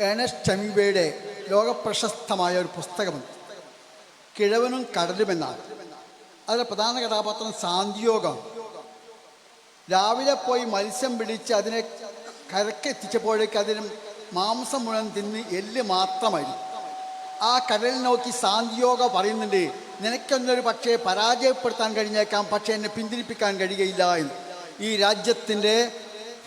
Ernest ചമീബയുടെ ലോകപ്രശസ്തമായ ഒരു പുസ്തകമുണ്ട്. കിഴവനും കടലും എന്നാണ്. അതിലെ പ്രധാന കഥാപാത്രം സാന്തിയോഗം. രാവിലെ പോയി മത്സ്യം പിടിച്ച് അതിനെ കരക്കെത്തിച്ചപ്പോഴേക്ക് അതിന് മാംസം മുഴുവൻ തിന്ന് എല്ല് മാത്രമായി. ആ കടൽ നോക്കി സാന്തിയോഗ പറയുന്നുണ്ട് നിനക്കൊന്നൊരു പക്ഷേ പരാജയപ്പെടുത്താൻ കഴിഞ്ഞേക്കാം പക്ഷേ എന്നെ പിന്തിരിപ്പിക്കാൻ കഴിയുകയില്ല എന്ന്. ഈ രാജ്യത്തിന്റെ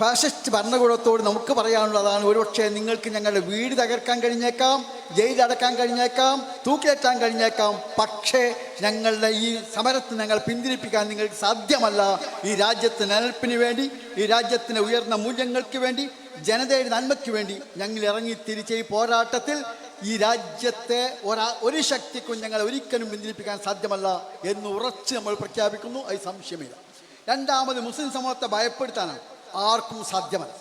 ഫാസിസ്റ്റ് ഭരണകൂടത്തോട് നമുക്ക് പറയാനുള്ളതാണ് ഒരുപക്ഷെ നിങ്ങൾക്ക് ഞങ്ങളുടെ വീട് തകർക്കാൻ കഴിഞ്ഞേക്കാം ജയിലടക്കാൻ കഴിഞ്ഞേക്കാം തൂക്കിലേറ്റാൻ കഴിഞ്ഞേക്കാം പക്ഷേ ഞങ്ങളുടെ ഈ സമരത്തിന് ഞങ്ങൾ പിന്തിരിപ്പിക്കാൻ നിങ്ങൾക്ക് സാധ്യമല്ല. ഈ രാജ്യത്തിന് നിലനിൽപ്പിന് വേണ്ടി ഈ രാജ്യത്തിന് ഉയർന്ന മൂല്യങ്ങൾക്ക് വേണ്ടി ജനതയുടെ നന്മയ്ക്ക് വേണ്ടി ഞങ്ങൾ ഇറങ്ങി തിരിച്ച ഈ പോരാട്ടത്തിൽ ഈ രാജ്യത്തെ ഒരാ ഒരു ശക്തിക്കും ഞങ്ങൾ ഒരിക്കലും പിന്തിരിപ്പിക്കാൻ സാധ്യമല്ല എന്ന് ഉറച്ച് നമ്മൾ പ്രഖ്യാപിക്കുന്നു. അത് സംശയമില്ല. രണ്ടാമത് മുസ്ലിം സമൂഹത്തെ ഭയപ്പെടുത്താനാണ്. ആർക്കും സാധ്യമല്ല.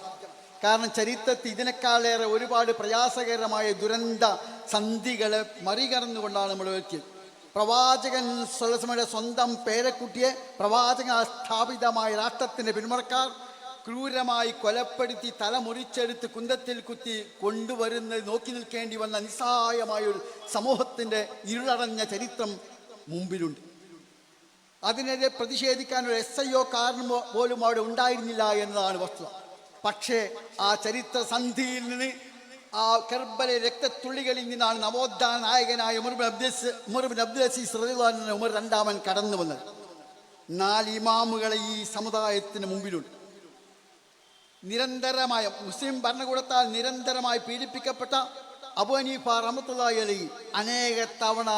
കാരണം ചരിത്രത്തിൽ ഇതിനേക്കാളേറെ ഒരുപാട് പ്രയാസകരമായ ദുരന്ത സന്ധികളെ മറികടന്നുകൊണ്ടാണ് നമ്മൾ എത്തിയത് പ്രവാചകൻ സ്വലസമയുടെ സ്വന്തം പേരക്കുട്ടിയെ പ്രവാചക സ്ഥാപിതമായ രാഷ്ട്രത്തിന്റെ പിന്മുറക്കാർ ക്രൂരമായി കൊലപ്പെടുത്തി തലമുറിച്ചെടുത്ത് കുന്തത്തിൽ കുത്തി കൊണ്ടുവരുന്നത് നോക്കി നിൽക്കേണ്ടി വന്ന നിസ്സഹായമായ ഒരു സമൂഹത്തിന്റെ ഇരുളടഞ്ഞ ചരിത്രം മുമ്പിലുണ്ട്. അതിനെതിരെ പ്രതിഷേധിക്കാൻ ഒരു എസ് ഐ ഒ കാരണം പോലും അവിടെ ഉണ്ടായിരുന്നില്ല എന്നതാണ് വസ്തുത. പക്ഷേ ആ ചരിത്ര സന്ധിയിൽ നിന്ന് ആ കെർബലെ രക്തത്തുള്ളികളിൽ നിന്നാണ് നവോത്ഥാന നായകനായ Umar bin Abdus Umar bin Abdul Aziz Umar രണ്ടാമൻ കടന്നു വന്നത്. നാല് ഇമാമുകളെ ഈ സമുദായത്തിന് മുമ്പിലുണ്ട്. നിരന്തരമായ മുസ്ലിം ഭരണകൂടത്താൽ നിരന്തരമായി പീഡിപ്പിക്കപ്പെട്ട അബുനീഫ ഹനീഫ അലി അനേക തവണ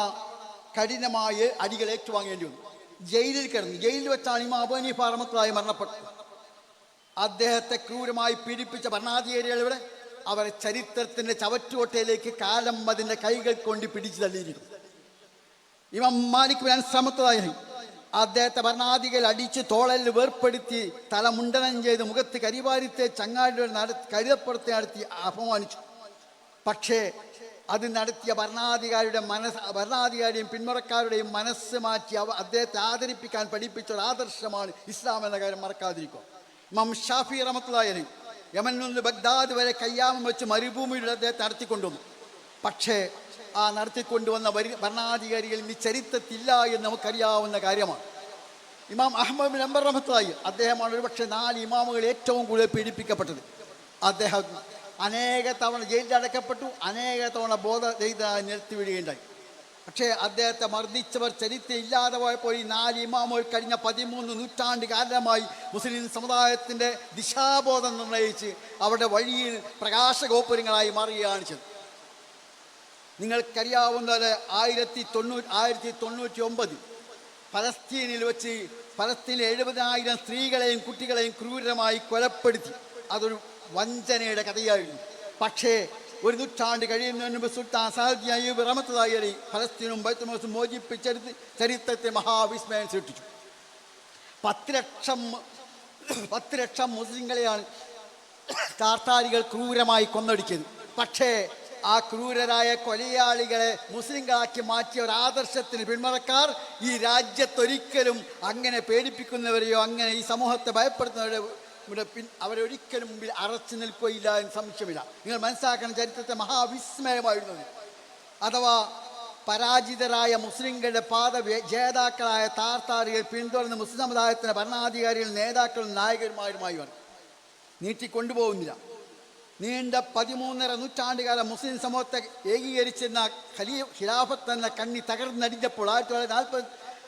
കഠിനമായ അടികൾ ഏറ്റുവാങ്ങേണ്ടി വന്നു. ജയിലിൽ കിടന്നു. ജയിലിൽ വെച്ചാണ് ഈ മാബോനി ഹനീഫ റഹ്മത്തുള്ളാഹി മരണപ്പെട്ടത്. അദ്ദേഹത്തെ ക്രൂരമായി പീഡിപ്പിച്ച ഭരണാധികാരികളിവിടെ അവരെ ചരിത്രത്തിന്റെ ചവറ്റുകൊട്ടയിലേക്ക് കാലം അതിന്റെ കൈകൾ കൊണ്ട് പിടിച്ചു തള്ളിയിരിക്കും ഇവം മാലിക് ഞാൻ ശ്രമത്തതായി അദ്ദേഹത്തെ ഭരണാധികാരി അടിച്ച് തോളലിൽ വേർപ്പെടുത്തി തല മുണ്ടനം ചെയ്ത് മുഖത്ത് കരിവാരിത്തെ ചങ്ങാടികൾ നട കരുതപ്പുറത്തെ നടത്തി അപമാനിച്ചു. പക്ഷേ അത് നടത്തിയ ഭരണാധികാരിയുടെ മനസ്സ് ഭരണാധികാരിയും പിന്മുറക്കാരുടെയും മനസ്സ് മാറ്റി അവ അദ്ദേഹത്തെ ആദരിപ്പിക്കാൻ പഠിപ്പിച്ച ഒരു ആദർശമാണ് ഇസ്ലാം എന്ന കാര്യം മറക്കാതിരിക്കുക. ഇമാം ഷാഫി റമത്തുലായനെ യമനിൽ ബഗ്ദാദ് വരെ കയ്യാമം വെച്ച് മരുഭൂമിയിൽ അദ്ദേഹത്തെ നടത്തിക്കൊണ്ടുവന്നു. പക്ഷേ ആ നടത്തിക്കൊണ്ടുവന്ന വരി ഭരണാധികാരികൾ ഇനി ചരിത്രത്തില്ല എന്ന് നമുക്കറിയാവുന്ന കാര്യമാണ്. ഇമാം അഹമ്മദ് അംബർ റഹ്മത്തായി അദ്ദേഹമാണ് ഒരുപക്ഷെ നാല് ഇമാമുകൾ ഏറ്റവും കൂടുതൽ പീഡിപ്പിക്കപ്പെട്ടത്. അദ്ദേഹം അനേക തവണ ജയിലിൽ അടക്കപ്പെട്ടു അനേക തവണ ബോധ ചെയ്ത് നിർത്തിവിടുകയുണ്ടായി പക്ഷേ അദ്ദേഹത്തെ മർദ്ദിച്ചവർ ചരിത്രം ഇല്ലാതെ പോയപ്പോൾ ഈ നാല് ഇമാമുകൾ കഴിഞ്ഞ പതിമൂന്ന് നൂറ്റാണ്ട് കാലമായി മുസ്ലിം സമുദായത്തിന്റെ ദിശാബോധം നിർണയിച്ച് അവരുടെ വഴിയിൽ പ്രകാശഗോപുരങ്ങളായി മാറുകയാണ് ചെയ്തത്. നിങ്ങൾക്കറിയാവുന്നത് ആയിരത്തി തൊണ്ണൂറ്റി ആയിരത്തി തൊണ്ണൂറ്റി ഒമ്പത് ഫലസ്തീനിൽ വെച്ച് ഫലസ്തീനിലെ എഴുപതിനായിരം സ്ത്രീകളെയും കുട്ടികളെയും ക്രൂരമായി കൊലപ്പെടുത്തി. അതൊരു വഞ്ചനയുടെ കഥയായിരുന്നു. പക്ഷേ ഒരു നൂറ്റാണ്ട് കഴിയുന്നതിന് മുമ്പ് സുൽത്താൻ സഹദ് അയ്യൂബ് അലി ഫലസ്തീനും ബൈത്തുമോസും മോചിപ്പിച്ചെടുത്ത് ചരിത്രത്തെ മഹാവിസ്മയം സൃഷ്ടിച്ചു. പത്ത് ലക്ഷം പത്ത് ലക്ഷം മുസ്ലിങ്ങളെയാണ് താർത്താരികൾ ക്രൂരമായി കൊന്നൊടുക്കിയത്. പക്ഷേ ആ ക്രൂരരായ കൊലയാളികളെ മുസ്ലിങ്ങളാക്കി മാറ്റിയ ഒരു ആദർശത്തിന് പിന്മറക്കാർ ഈ രാജ്യത്തൊരിക്കലും അങ്ങനെ പേടിപ്പിക്കുന്നവരെയോ അങ്ങനെ ഈ സമൂഹത്തെ ഭയപ്പെടുത്തുന്നവരെ ഇവിടെ പിൻ അവരൊരിക്കലും മുമ്പിൽ അറച്ചു നിൽക്കുകയില്ല എന്ന് സംശയമില്ല. നിങ്ങൾ മനസ്സിലാക്കണം ചരിത്രത്തെ മഹാവിസ്മയമായിരുന്നു. അഥവാ പരാജിതരായ മുസ്ലിങ്ങളുടെ പാത ജേതാക്കളായ താർത്താരികൾ പിന്തുടർന്ന് മുസ്ലിം സമുദായത്തിന്റെ ഭരണാധികാരികൾ നേതാക്കളും നായകന്മാരുമായി വന്നു നീട്ടിക്കൊണ്ടുപോകുന്നില്ല. നീണ്ട പതിമൂന്നര നൂറ്റാണ്ടുകാലം മുസ്ലിം സമൂഹത്തെ ഏകീകരിച്ചിരുന്ന ഖലീ ഖിലാഫത്ത് എന്ന കണ്ണി തകർന്നടിഞ്ഞപ്പോൾ ആയിരത്തി തൊള്ളായിരത്തി നാൽപ്പത്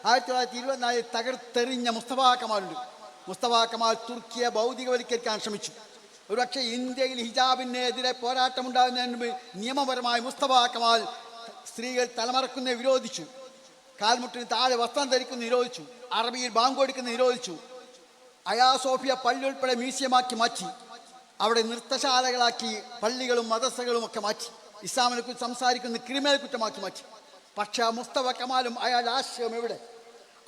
ആയിരത്തി തൊള്ളായിരത്തി ഇരുപത്തിനാലിൽ തകർത്തെറിഞ്ഞ മുസ്തഫ മുസ്തഫ കമാൽ തുർക്കിയെ ഭൗതികവൽക്കരിക്കാൻ ശ്രമിച്ചു. ഒരുപക്ഷെ ഇന്ത്യയിൽ ഹിജാബിനെതിരെ പോരാട്ടമുണ്ടാകുന്നതിന് മുമ്പ് നിയമപരമായി മുസ്തഫ കമാൽ സ്ത്രീകൾ തലമറക്കുന്നതിനെ വിരോധിച്ചു. കാൽമുട്ടിന് താഴെ വസ്ത്രം ധരിക്കുന്ന നിരോധിച്ചു. അറബിയിൽ ബാങ്ക് കൊടുക്കുന്ന നിരോധിച്ചു. അയാസോഫിയ പള്ളി ഉൾപ്പെടെ മ്യൂസിയമാക്കി മാറ്റി. അവിടെ നൃത്തശാലകളാക്കി പള്ളികളും മദ്രസകളും ഒക്കെ മാറ്റി. ഇസ്ലാമിനെ കുറിച്ച് സംസാരിക്കുന്ന ക്രിമിനൽ കുറ്റമാക്കി മാറ്റി. പക്ഷേ ആ മുസ്തഫ കമാലും അയാൾ ആശയം എവിടെ?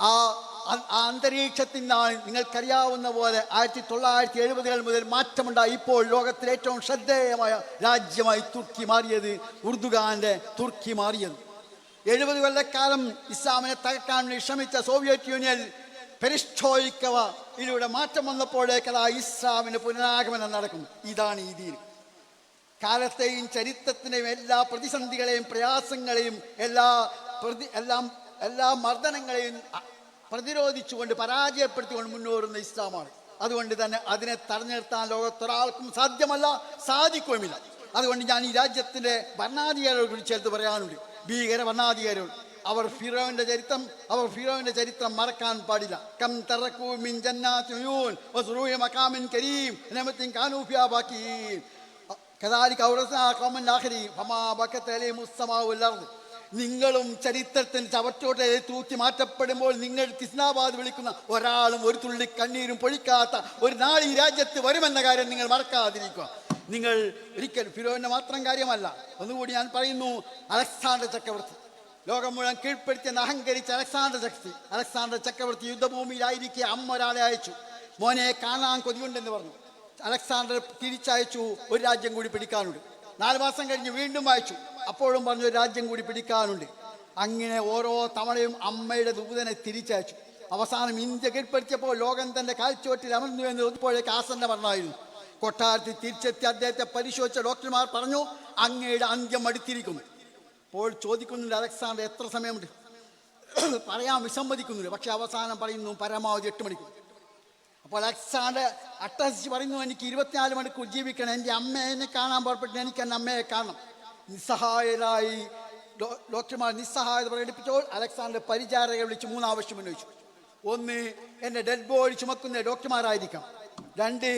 ആ അ- ആ അന്തരീക്ഷത്തിൽ നിന്നാണ് നിങ്ങൾക്കറിയാവുന്ന പോലെ ആയിരത്തി തൊള്ളായിരത്തി എഴുപതുകൾ മുതൽ മാറ്റമുണ്ടായി. ഇപ്പോൾ ലോകത്തിലെ ഏറ്റവും ശ്രദ്ധേയമായ രാജ്യമായി തുർക്കി മാറിയത് ഉർദുഗാന്റെ തുർക്കി മാറിയത്. എഴുപത് കൊല്ലക്കാലം ഇസ്ലാമിനെ തകർക്കാൻ ശ്രമിച്ച സോവിയറ്റ് യൂണിയൻ പെരിഷ്ഠോയിക്കവ ഇതിലൂടെ മാറ്റം വന്നപ്പോഴേക്ക് അതാ ഇസ്ലാമിന് പുനരാഗമനം നടക്കും ഇതാണ് ഈ ദീൻ. കാലത്തെയും ചരിത്രത്തിനെയും എല്ലാ പ്രതിസന്ധികളെയും പ്രയാസങ്ങളെയും എല്ലാ പ്രതി എല്ലാം എല്ലാ മർദ്ദനങ്ങളെയും പ്രതിരോധിച്ചുകൊണ്ട് പരാജയപ്പെടുത്തിക്കൊണ്ട് മുന്നോറുന്ന ഇസ്ലാമാണ്. അതുകൊണ്ട് തന്നെ അതിനെ തടഞ്ഞിർത്താൻ ലോകത്തൊരാൾക്കും സാധ്യമല്ല സാധിക്കുകയുമില്ല. അതുകൊണ്ട് ഞാൻ ഈ രാജ്യത്തിന്റെ ഭരണാധികാരികളെ കുറിച്ച് ചേർത്ത് പറയാനുണ്ട്. ഭീകര ഭരണാധികാരികൾ. അവർ ഫിറോവിന്റെ ചരിത്രം അവർ ഫിറോവിന്റെ ചരിത്രം മറക്കാൻ പാടില്ല. കം തറക്കൂമിൻ മിൻ ജന്നാത്തി ഉയൂൻ വസ്റൂഇ മഖാമിൻ കരീം നമത്തിൻ കാനൂ ഫിഹാ ബാക്കിയീൻ കദാലിക ഔറസ്നാ ഖൗമൻ ആഖരീൻ ഫമാ നിങ്ങളും ചരിത്രത്തിന് ചവറ്റോട്ടെ തൂക്കി മാറ്റപ്പെടുമ്പോൾ നിങ്ങൾ കിസ്നാബാദ് വിളിക്കുന്ന ഒരാളും ഒരു തുള്ളി കണ്ണീരും പൊഴിക്കാത്ത ഒരു നാൾ ഈ രാജ്യത്ത് വരുമെന്ന കാര്യം നിങ്ങൾ മറക്കാതിരിക്കുക. നിങ്ങൾ ഒരിക്കൽ ഫിറോവിന്റെ മാത്രം കാര്യമല്ല ഒന്നുകൂടി ഞാൻ പറയുന്നു അലക്സാണ്ടർ ചക്രവർത്തി. ലോകം മുഴുവൻ കീഴ്പ്പെടുത്തിയെന്ന് അഹങ്കരിച്ച അലക്സാണ്ടർ ചക്രവർത്തി അലക്സാണ്ടർ ചക്രവർത്തി യുദ്ധഭൂമിയിലായിരിക്കെ അമ്മ ഒരാളെ അയച്ചു. മോനെ കാണാൻ കൊതിയുണ്ടെന്ന് പറഞ്ഞു. അലക്സാണ്ടർ തിരിച്ചയച്ചു ഒരു രാജ്യം കൂടി പിടിക്കാനുണ്ട്. നാല് മാസം കഴിഞ്ഞ് വീണ്ടും വായിച്ചു. അപ്പോഴും പറഞ്ഞു രാജ്യം കൂടി പിടിക്കാനുണ്ട്. അങ്ങനെ ഓരോ തവണയും അമ്മയുടെ ദൂതനെ തിരിച്ചയച്ചു. അവസാനം ഇന്ത്യ കീഴ്പ്പെടുത്തിയപ്പോൾ ലോകം തന്റെ കാൽച്ചുവട്ടിൽ അമർന്നു എന്ന് ഇപ്പോഴേക്ക് ആസന്ന പറഞ്ഞായിരുന്നു കൊട്ടാരത്തിൽ തിരിച്ചെത്തി അദ്ദേഹത്തെ പരിശോധിച്ച ഡോക്ടർമാർ പറഞ്ഞു അങ്ങയുടെ അന്ത്യം അടുത്തിരിക്കുന്നു. അപ്പോൾ ചോദിക്കുന്നുണ്ട് അലക്സാണ്ടർ എത്ര സമയമുണ്ട്? പറയാൻ വിസമ്മതിക്കുന്നുണ്ട്. പക്ഷെ അവസാനം പറയുന്നു പരമാവധി എട്ട് മണിക്കൂർ. അപ്പോൾ അലക്സാണ്ടർ അട്ടഹസിച്ച് പറയുന്നു എനിക്ക് ഇരുപത്തിനാല് മണിക്കൂർ ജീവിക്കണം. എന്റെ അമ്മേനെ കാണാൻ പുറപ്പെട്ടു എനിക്ക് എന്റെ അമ്മയെ കാണണം. നിസ്സഹായരായി ഡോക്ടർമാർ നിസ്സഹായത പ്രകടിപ്പിച്ചപ്പോൾ അലക്സാണ്ടർ പരിചാരകരെ വിളിച്ച് മൂന്നാവശ്യം ഉന്നയിച്ചു. ഒന്ന് എന്റെ ഡെഡ് ബോഡി ചുമക്കുന്ന ഡോക്ടർമാരായിരിക്കാം. രണ്ട്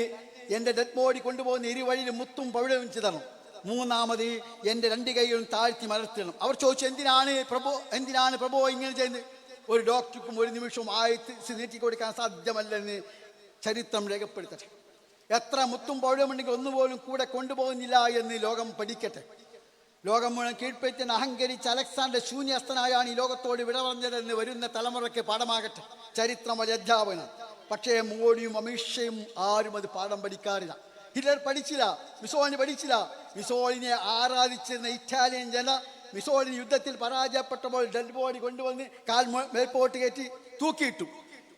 എന്റെ ഡെഡ് ബോഡി കൊണ്ടുപോകുന്ന ഇരുവഴിയിൽ മുത്തും പവിഴവും ചിതറണം. മൂന്നാമത് എന്റെ രണ്ട് കൈകളും താഴ്ത്തി മലർത്തിടണം. അവർ ചോദിച്ചു എന്തിനാണ് പ്രഭു എന്തിനാണ് പ്രഭു ഇങ്ങനെ ചെയ്യുന്നത്? ഒരു ഡോക്ടർക്കും ഒരു നിമിഷവും ആയി നീട്ടി കൊടുക്കാൻ സാധ്യമല്ലെന്ന് ചരിത്രം രേഖപ്പെടുത്തട്ടെ. എത്ര മുത്തും പൗഴമുണ്ടെങ്കിൽ ഒന്നുപോലും കൂടെ കൊണ്ടുപോകുന്നില്ല എന്ന് ലോകം പഠിക്കട്ടെ. ലോകം മുഴുവൻ കീഴ്പ്പെടുത്തിയെന്ന് അഹങ്കരിച്ച അലക്സാണ്ടർ ശൂന്യസ്ഥനായാണ് ഈ ലോകത്തോട് വിട പറഞ്ഞതെന്ന് വരുന്ന തലമുറയ്ക്ക് പാഠമാകട്ടെ. ചരിത്രം ഒരു പക്ഷേ മോഡിയും അമീഷയും ആരും അത് പാഠം പഠിക്കാറില്ല. ഹിറ്റ്ലർ പഠിച്ചില്ല മിസോളിനി പഠിച്ചില്ല. മിസോളിനെ ആരാധിച്ചിരുന്ന ഇറ്റാലിയൻ ജന മിസോളിനി യുദ്ധത്തിൽ പരാജയപ്പെട്ടപ്പോൾ ഡെഡ് ബോഡി കൊണ്ടുവന്ന് കാൽ മേൽപോട്ട് കയറ്റി തൂക്കിയിട്ടു.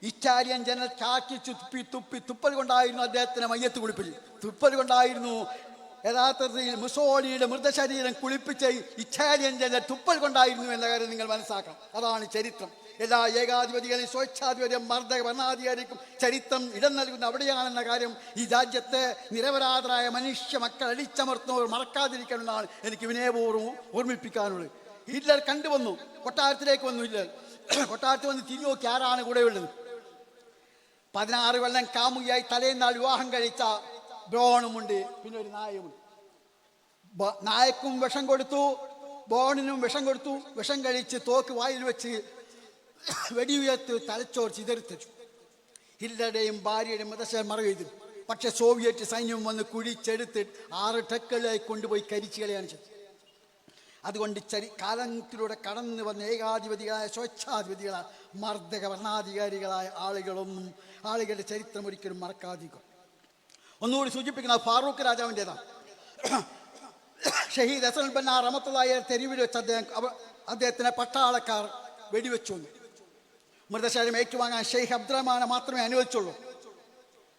ഇറ്റാലിയൻ ജനൽ ചാക്കി ചുപ്പി തുപ്പി തുപ്പൽ കൊണ്ടായിരുന്നു അദ്ദേഹത്തിന് മയ്യത്ത് കുളിപ്പിൽ. തുപ്പൽ കൊണ്ടായിരുന്നു യഥാർത്ഥത്തിൽ മുസോളിയുടെ മൃതശരീരം കുളിപ്പിച്ച ഇറ്റാലിയൻ ജനൽ തുപ്പൽ കൊണ്ടായിരുന്നു എന്ന കാര്യം നിങ്ങൾ മനസ്സിലാക്കണം. അതാണ് ചരിത്രം. എല്ലാ ഏകാധിപതികളെയും സ്വേച്ഛാധിപതിയും മർദ്ദക ഭരണാധികാരിക്കും ചരിത്രം ഇടം നൽകുന്ന അവിടെയാണെന്ന കാര്യം ഈ രാജ്യത്തെ നിരപരാധരായ മനുഷ്യ മക്കൾ അടിച്ചമർത്തുന്നവർ മറക്കാതിരിക്കണമെന്നാണ് എനിക്ക് വിനയപൂർവം ഓർമ്മിപ്പിക്കാനുള്ളത്. ഹിറ്റ്ലർ കണ്ടുവന്നു. കൊട്ടാരത്തിലേക്ക് വന്നു ഹിറ്റ്ലർ. കൊട്ടാരത്തിൽ വന്ന് തിരിഞ്ഞു നോക്കി ആരാണ് കൂടെ ഉള്ളത് പതിനാറ് കൊല്ലം കാമുകിയായി തലേന്നാൾ വിവാഹം കഴിച്ച ബ്രോണുമുണ്ട് പിന്നെ ഒരു നായയുമുണ്ട്. നായക്കും വിഷം കൊടുത്തു. ബോണിനും വിഷം കൊടുത്തു. വിഷം കഴിച്ച് തോക്ക് വായിൽ വെച്ച് വെടിയുയർത്ത് തലച്ചോർ ചിതറിത്തെച്ചു ഹില്ലറുടെയും ഭാര്യയുടെയും മൃതശരം മറവ് പക്ഷെ സോവിയറ്റ് സൈന്യം വന്ന് കുഴിച്ചെടുത്ത് ആറ് ട്രക്കുകളിലായി കൊണ്ടുപോയി കരിച്ചു കളയാണ് ചെയ്തത് അതുകൊണ്ട് ചരി കാലത്തിലൂടെ കടന്നു വന്ന ഏകാധിപതികളായ സ്വച്ഛാധിപതികളായ മർദ്ദക ഭരണാധികാരികളായ ആളുകളൊന്നും ആളുകളുടെ ചരിത്രം ഒരിക്കലും മറക്കാതിരിക്കും ഒന്നുകൂടി സൂചിപ്പിക്കുന്ന ഫാറൂഖ് രാജാവിന്റെതാണ്. ഷഹീദ് ഹസൻ ബന്ന റമത്തുള്ളായ തെരുവിൽ വെച്ച് അദ്ദേഹം അദ്ദേഹത്തിനെ പട്ടാളക്കാർ വെടിവെച്ചു മൃതശരീരം ഏറ്റുവാങ്ങാൻ ഷെയ്ഖ് അബ്ദുറഹ്മാനെ മാത്രമേ അനുവദിച്ചുള്ളൂ.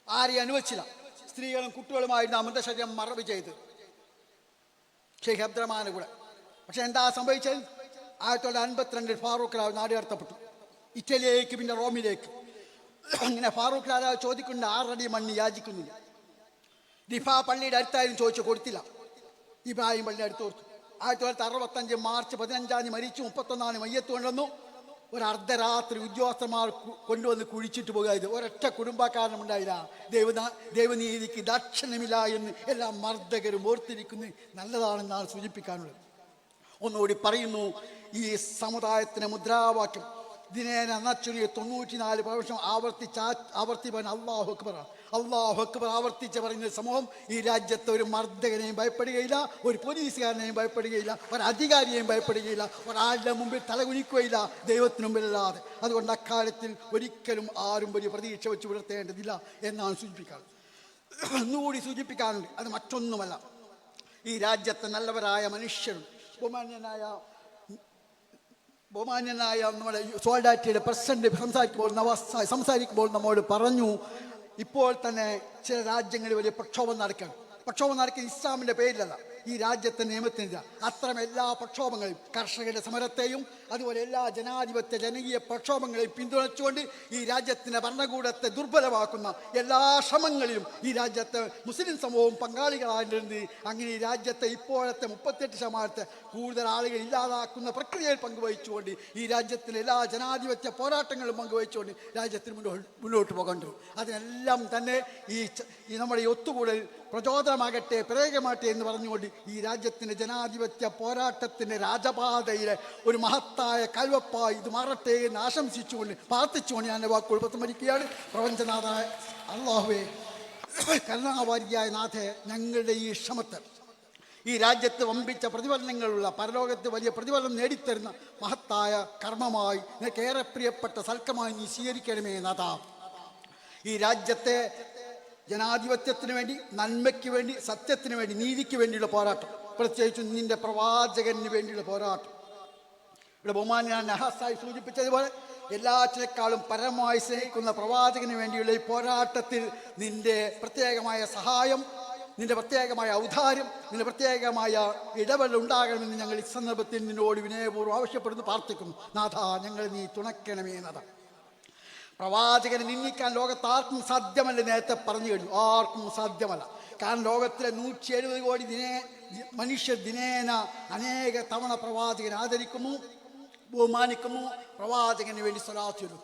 ആരെയും അനുവദിച്ചില്ല. സ്ത്രീകളും കുട്ടികളുമായിരുന്നു ആ മൃതശരീരം മറവ് ചെയ്ത്. ഷെയ്ഖ് അബ്ദുറഹ്മാനെ കൂടെ. പക്ഷെ എന്താ സംഭവിച്ചത്? ആയിരത്തി തൊള്ളായിരത്തി അൻപത്തിരണ്ടിൽ ഫാറൂഖ് രാവ് നാട് കടത്തപ്പെട്ടു ഇറ്റലിയിലേക്ക് പിന്നെ റോമിലേക്ക്. ഇങ്ങനെ ഫാറൂഖ് രാജാവ് ചോദിക്കുന്ന ആറടി മണ്ണ് യാചിക്കുന്നില്ല. ദിഫ പള്ളിയുടെ അടുത്തായാലും ചോദിച്ചു കൊടുത്തില്ല. ഇബ്രാഹിം പള്ളിയുടെ അടുത്ത് കൊടുത്തു. ആയിരത്തി തൊള്ളായിരത്തി അറുപത്തഞ്ച് മാർച്ച് പതിനഞ്ചാം തീയതി മരിച്ചു മുപ്പത്തൊന്നാം മയ്യത്ത് കൊണ്ടുവന്നു. ഒരു അർദ്ധരാത്രി ഉദ്യോഗസ്ഥന്മാർ കൊണ്ടുവന്ന് കുഴിച്ചിട്ട് പോകായത് ഒരൊറ്റ കുടുംബക്കാരനും ഉണ്ടായില്ല. ദൈവ ദൈവനീതിക്ക് ദക്ഷിണമില്ല എന്ന് എല്ലാ മർദ്ദകരും ഓർത്തിരിക്കുന്നത് നല്ലതാണെന്നാണ് സൂചിപ്പിക്കാനുള്ളത്. ഒന്നുകൂടി പറയുന്നു. ഈ സമുദായത്തിന് മുദ്രാവാക്യം ദിനേന നച്ചുരിയെ തൊണ്ണൂറ്റിനാല് പ്രാവശ്യം ആവർത്തിച്ച് ആവർത്തിപ്പാൻ അള്ളാഹു അക്ബറാണ് അള്ളാഹു അക്ബർ ആവർത്തിച്ച് പറയുന്ന സമൂഹം ഈ രാജ്യത്തെ ഒരു മർദ്ദകനെയും ഭയപ്പെടുകയില്ല ഒരു പോലീസുകാരനെയും ഭയപ്പെടുകയില്ല ഒരു അധികാരിയെയും ഭയപ്പെടുകയില്ല ഒരാളുടെ മുമ്പിൽ തലകുനിക്കുകയില്ല ദൈവത്തിന് മുമ്പിലല്ലാതെ. അതുകൊണ്ട് അക്കാര്യത്തിൽ ഒരിക്കലും ആരും വലിയ പ്രതീക്ഷ വെച്ച് പുലർത്തേണ്ടതില്ല എന്നാണ് സൂചിപ്പിക്കാറ്. ഒന്നുകൂടി സൂചിപ്പിക്കാറുണ്ട്. അത് മറ്റൊന്നുമല്ല. ഈ രാജ്യത്തെ നല്ലവരായ മനുഷ്യരും ബഹുമാന്യനായ ബഹുമാന്യനായ നമ്മുടെ സോൾഡാറ്റിയുടെ പ്രസിഡന്റ് സംസാരിക്കുമ്പോൾ നവാസ് സംസാരിക്കുമ്പോൾ നമ്മോട് പറഞ്ഞു ഇപ്പോൾ തന്നെ ചില രാജ്യങ്ങളിൽ വലിയ പ്രക്ഷോഭം നടക്കണം പ്രക്ഷോഭം നടക്കുന്ന ഇസ്ലാമിന്റെ പേരിലല്ല. ഈ രാജ്യത്തെ നിയമത്തിനെതിരെ അത്തരം എല്ലാ പ്രക്ഷോഭങ്ങളെയും കർഷകരുടെ സമരത്തെയും അതുപോലെ എല്ലാ ജനാധിപത്യ ജനകീയ പ്രക്ഷോഭങ്ങളെയും പിന്തുണച്ചുകൊണ്ട് ഈ രാജ്യത്തിന്റെ ഭരണകൂടത്തെ ദുർബലമാക്കുന്ന എല്ലാ ശ്രമങ്ങളിലും ഈ രാജ്യത്തെ മുസ്ലിം സമൂഹവും പങ്കാളികളായിട്ടുണ്ട്. അങ്ങനെ ഈ രാജ്യത്തെ ഇപ്പോഴത്തെ മുപ്പത്തെട്ട് ശതമാനത്തെ കൂടുതൽ ആളുകൾ ഇല്ലാതാക്കുന്ന പ്രക്രിയയിൽ പങ്കുവഹിച്ചുകൊണ്ട് ഈ രാജ്യത്തിലെ എല്ലാ ജനാധിപത്യ പോരാട്ടങ്ങളും പങ്കുവഹിച്ചുകൊണ്ട് രാജ്യത്തിന് മുന്നോട്ട് മുന്നോട്ട് പോകേണ്ടത്. അതിനെല്ലാം തന്നെ ഈ നമ്മുടെ ഈ ഒത്തുകൂടൽ പ്രചോദനമാകട്ടെ പ്രേരകമാകട്ടെ എന്ന് പറഞ്ഞുകൊണ്ട് ഈ രാജ്യത്തിന്റെ ജനാധിപത്യ പോരാട്ടത്തിന്റെ രാജപാതയിലെ ഒരു മഹത്തായ കൽവപ്പായി ഇത് മാറട്ടെ എന്ന് ആശംസിച്ചുകൊണ്ട് പ്രാർത്ഥിച്ചുകൊണ്ട് ഞാൻ വാക്കുകൾ പ്രസംഗിക്കുകയാണ്. പ്രപഞ്ചനാഥായ അള്ളാഹുവേ കരുണാവാരിയായ നാഥെ ഞങ്ങളുടെ ഈ ശ്രമത്തെ ഈ രാജ്യത്ത് വമ്പിച്ച പ്രതിഫലനങ്ങളുള്ള പരലോകത്ത് വലിയ പ്രതിഫലം നേടിത്തരുന്ന മഹത്തായ കർമ്മമായി നിനക്ക് ഏറെ പ്രിയപ്പെട്ട സൽക്കമായി നീ സ്വീകരിക്കണമേ നാഥ. ഈ രാജ്യത്തെ ജനാധിപത്യത്തിന് വേണ്ടി നന്മയ്ക്ക് വേണ്ടി സത്യത്തിന് വേണ്ടി നീതിക്ക് വേണ്ടിയുള്ള പോരാട്ടം. പ്രത്യേകിച്ചും നിന്റെ പ്രവാചകന് വേണ്ടിയുള്ള പോരാട്ടം. ഇവിടെ ബഹുമാനാൻ നഹാസായി സൂചിപ്പിച്ചതുപോലെ എല്ലാറ്റിനേക്കാളും പരമായി സ്നേഹിക്കുന്ന പ്രവാചകന് വേണ്ടിയുള്ള ഈ പോരാട്ടത്തിൽ നിന്റെ പ്രത്യേകമായ സഹായം നിന്റെ പ്രത്യേകമായ ഔദാര്യം നിന്റെ പ്രത്യേകമായ ഇടപെടൽ ഉണ്ടാകണമെന്ന് ഞങ്ങൾ ഈ സന്ദർഭത്തിൽ നിന്നോട് വിനയപൂർവം ആവശ്യപ്പെടുന്നു പ്രാർത്ഥിക്കുന്നു. നാഥ ഞങ്ങൾ നീ തുണയ്ക്കണമേ നാഥ. പ്രവാചകനെ നിന്ദിക്കാൻ ലോകത്ത് ആർക്കും സാധ്യമല്ല നേരത്തെ പറഞ്ഞു കഴിഞ്ഞു. ആർക്കും സാധ്യമല്ല. കാരണം ലോകത്തിലെ നൂറ്റി എഴുപത് കോടി ദിനേ മനുഷ്യ ദിനേന അനേക തവണ പ്രവാചകനെ ആദരിക്കുന്നു ബഹുമാനിക്കുന്നു. പ്രവാചകന് വേണ്ടി സ്വലാത്തിരുന്നു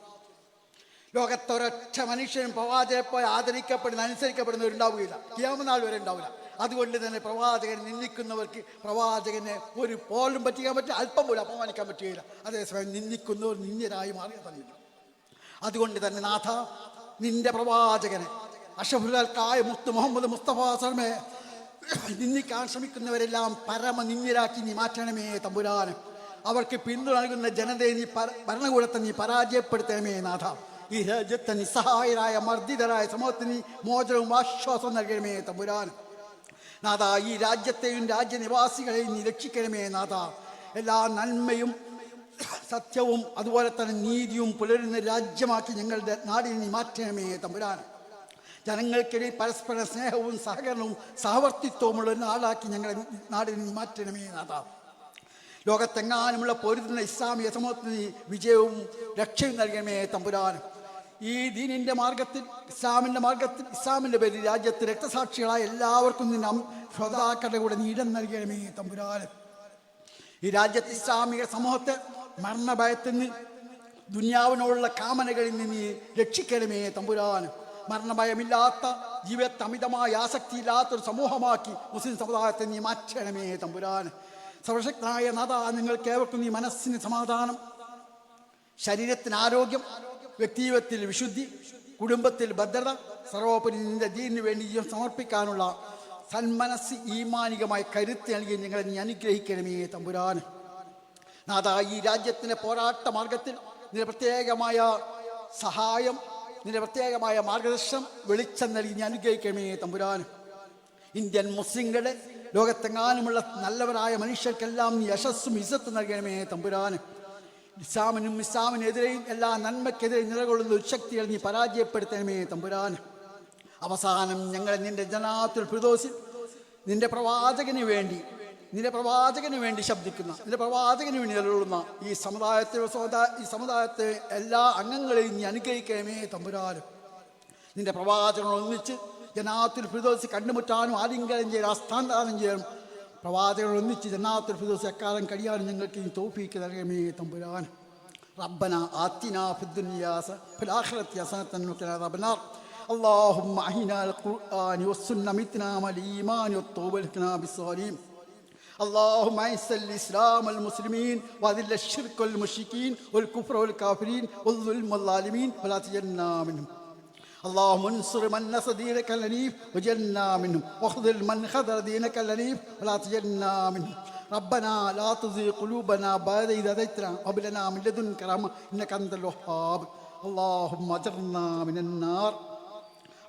ലോകത്തൊരൊറ്റ മനുഷ്യനും പ്രവാചകനെ പോയി ആദരിക്കപ്പെടുന്ന അനുസരിക്കപ്പെടുന്നവരുണ്ടാവുകയില്ല ക്യാമനാൾ വരെ ഉണ്ടാവില്ല. അതുകൊണ്ട് തന്നെ പ്രവാചകനെ നിന്ദിക്കുന്നവർക്ക് പ്രവാചകനെ ഒരു പോലും പറ്റിക്കാൻ പറ്റില്ല. അല്പം പോലും അപമാനിക്കാൻ പറ്റുകയില്ല. അതേസമയം നിന്ദിക്കുന്നവർ നിന്ദ്യരായി മാറിയ തന്നെ അതുകൊണ്ട് തന്നെ നാഥ നിന്റെ പ്രവാചകനെ അഷഫുലാൽ കായ മുത്ത് മുഹമ്മദ് മുസ്തഫ സർമെ നിന്ദിക്കാൻ ശ്രമിക്കുന്നവരെല്ലാം പരമനിന്ദ്യരാക്കി നീ മാറ്റണമേ തമ്പുരാന്. അവർക്ക് പിന്തുണ നൽകുന്ന ജനതയെ നീ ഭരണകൂടത്തെ നീ പരാജയപ്പെടുത്തണമേ നാഥ. ഈ രാജ്യത്തെ നിസ്സഹായരായ മർദ്ദിതരായ സമൂഹത്തിന് മോചനവും ആശ്വാസം നൽകണമേ തമ്പുരാൻ നാഥ ഈ രാജ്യത്തെയും രാജ്യനിവാസികളെയും നീ രക്ഷിക്കണമേ നാഥ. എല്ലാ നന്മയും സത്യവും അതുപോലെ തന്നെ നീതിയും പുലരുന്ന രാജ്യമാക്കി ഞങ്ങളുടെ നാടിനെ മാറ്റണമേ തമ്പുരാൻ ജനങ്ങൾക്കിടയിൽ പരസ്പര സ്നേഹവും സഹകരണവും സഹവർത്തിത്വമുള്ള നാടാക്കി ഞങ്ങളുടെ നാടിനെ മാറ്റണമേ നാഥ. ലോകത്തെങ്ങാനുമുള്ള പൊരുതുന്ന ഇസ്ലാമിക സമൂഹത്തിന് വിജയവും രക്ഷയും നൽകണമേ തമ്പുരാൻ ഈ ദീനിന്റെ മാർഗത്തിൽ ഇസ്ലാമിന്റെ മാർഗത്തിൽ ഇസ്ലാമിന്റെ പേരിൽ രാജ്യത്ത് രക്തസാക്ഷികളായ എല്ലാവർക്കും നിന്നും ശ്രോതാക്കളുടെ കൂടെ നീടം നൽകണമേ തമ്പുരാൻ ഈ രാജ്യത്ത് ഇസ്ലാമിക സമൂഹത്തെ മരണഭയത്തിൽ നിന്ന് ദുന്യാവിനോടുള്ള കാമനകളിൽ നിന്ന് നീ രക്ഷിക്കണമേ തമ്പുരാൻ. മരണഭയമില്ലാത്ത ജീവിതത്തെ അമിതമായ ആസക്തിയില്ലാത്തൊരു സമൂഹമാക്കി മുസ്ലിം സമുദായത്തെ നീ മാറ്റണമേ തമ്പുരാൻ. സർവശക്തനായ നാഥ നിങ്ങൾക്ക് ഏവർക്കും നീ മനസ്സിന് സമാധാനം ശരീരത്തിന് ആരോഗ്യം വ്യക്തിജീവിതത്തിൽ വിശുദ്ധി കുടുംബത്തിൽ ഭദ്രത സർവോപരി നിന്റെ ദീനിന് വേണ്ടി ജീവൻ സമർപ്പിക്കാനുള്ള സന്മനസ് ഈമാനികമായ കരുത്ത് നൽകി ഞങ്ങളെ നീ അനുഗ്രഹിക്കണമേ തമ്പുരാൻ. നാഥ ഈ രാജ്യത്തിന്റെ പോരാട്ട മാർഗത്തിൽ നിന്റെ പ്രത്യേകമായ സഹായം നിന്റെ പ്രത്യേകമായ മാർഗദർശനം വെളിച്ചം നൽകി ഞാൻ അനുഗ്രഹിക്കണമേ തമ്പുരാൻ. ഇന്ത്യൻ മുസ്ലിങ്ങളുടെ ലോകത്തെങ്ങാനുമുള്ള നല്ലവരായ മനുഷ്യർക്കെല്ലാം യശസ്സും ഇസത്തും നൽകണമേ തമ്പുരാൻ. ഇസ്ലാമിനും ഇസ്ലാമിനെതിരെയും എല്ലാ നന്മയ്ക്കെതിരെയും നിലകൊള്ളുന്ന ഉച്ചക്തികൾ നീ പരാജയപ്പെടുത്തണമേ തമ്പുരാൻ. അവസാനം ഞങ്ങൾ നിന്റെ ജനാത്തിൽ ഫിദോസിൽ നിന്റെ പ്രവാചകന് വേണ്ടി നിന്റെ പ്രവാചകന് വേണ്ടി ശബ്ദിക്കുന്ന നിന്റെ പ്രവാചകന് വേണ്ടി നിലകൊള്ളുന്ന ഈ സമുദായത്തെ സമുദായ ഈ സമുദായത്തെ എല്ലാ അംഗങ്ങളെയും നീ അനുഗ്രഹിക്കണമേ തമ്പുരാനും നിന്റെ പ്രവാചകൻ ഒന്നിച്ച് ജനാത്തിൽ ഫിദോസ് കണ്ടുമുട്ടാനും ആലിംഗനം ചെയ്യാൻ അസ്ഥാനദാനം ചെയ്യാനും പ്രവാചകൻ ഒന്നിച്ച് ജനാത്തിൽ ഫിദോസ് എക്കാലം കഴിയാനും ഞങ്ങൾക്ക് ഈ തോഫീക്ക് നൽകമേ തമ്പുരാൻ റബ്ബന ആത്തിന ഫിദ്ദുനിയാസ ഫിലാഖിറത്തി ഹസനത്തൻ വഖിനാ അദാബന്നാർ اللهم أحينا القرآن والسنة متنا مع الإيمان والتوبة لكنا بالصالحين اللهم اعز الاسلام والمسلمين واذل الشرك والمشركين والكفر والكافرين والظلم والظالمين ولا تجعلنا منهم. اللهم انصر من نصر دينك الحنيف وجلنا منهم. واخذل من خذل دينك الحنيف ولا تجعلنا منهم. ربنا لا تزغ قلوبنا بعد إذ هديتنا. وهب لنا من لدنك رحمة إنك أنت الوهاب. اللهم أجرنا من النار.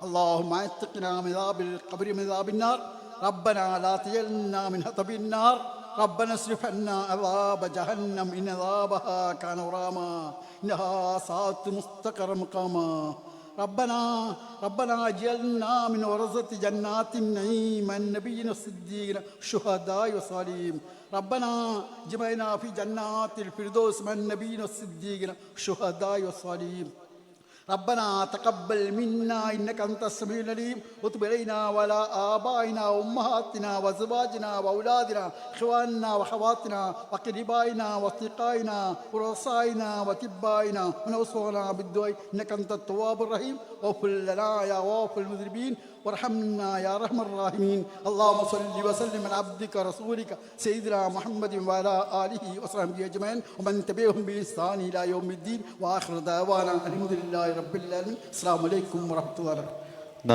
اللهم اعتقنا من عذاب القبر من عذاب النار. ربنا لا تجعلنا من حطب النار. ربنا اصرف عنا عذاب جهنم إن عذابها كان غراما. إنها ساءت مستقر مقاما. ربنا ربنا اجعلنا من ورثة جنات النعيم النبيين الصديقين الشهداء والصالحين. ربنا جمعنا في جنات الفردوس مع النبيين الصديقين الشهداء والصالحين. ربنا تقبل منا إنك أنت السميع العليم. وتب علينا ولا آبائنا وأمهاتنا وأزواجنا وأولادنا إخواننا وخواتنا وقربائنا وأصدقائنا ورؤسائنا وأتبائنا ونوصلنا بالدعاء. إنك أنت التواب الرحيم. وفلنا يا غافر المذنبين وارحمنا يا ارحم الراحمين. اللهم صل وسلم على عبدك رسولك سيدنا محمد وعلى آله وصحبه أجمعين. ومن تبعهم بإحسان إلى يوم الدين. وآخر دعوانا الحمد لله رب العالمين. السلام عليكم ورحمة الله وبركاته.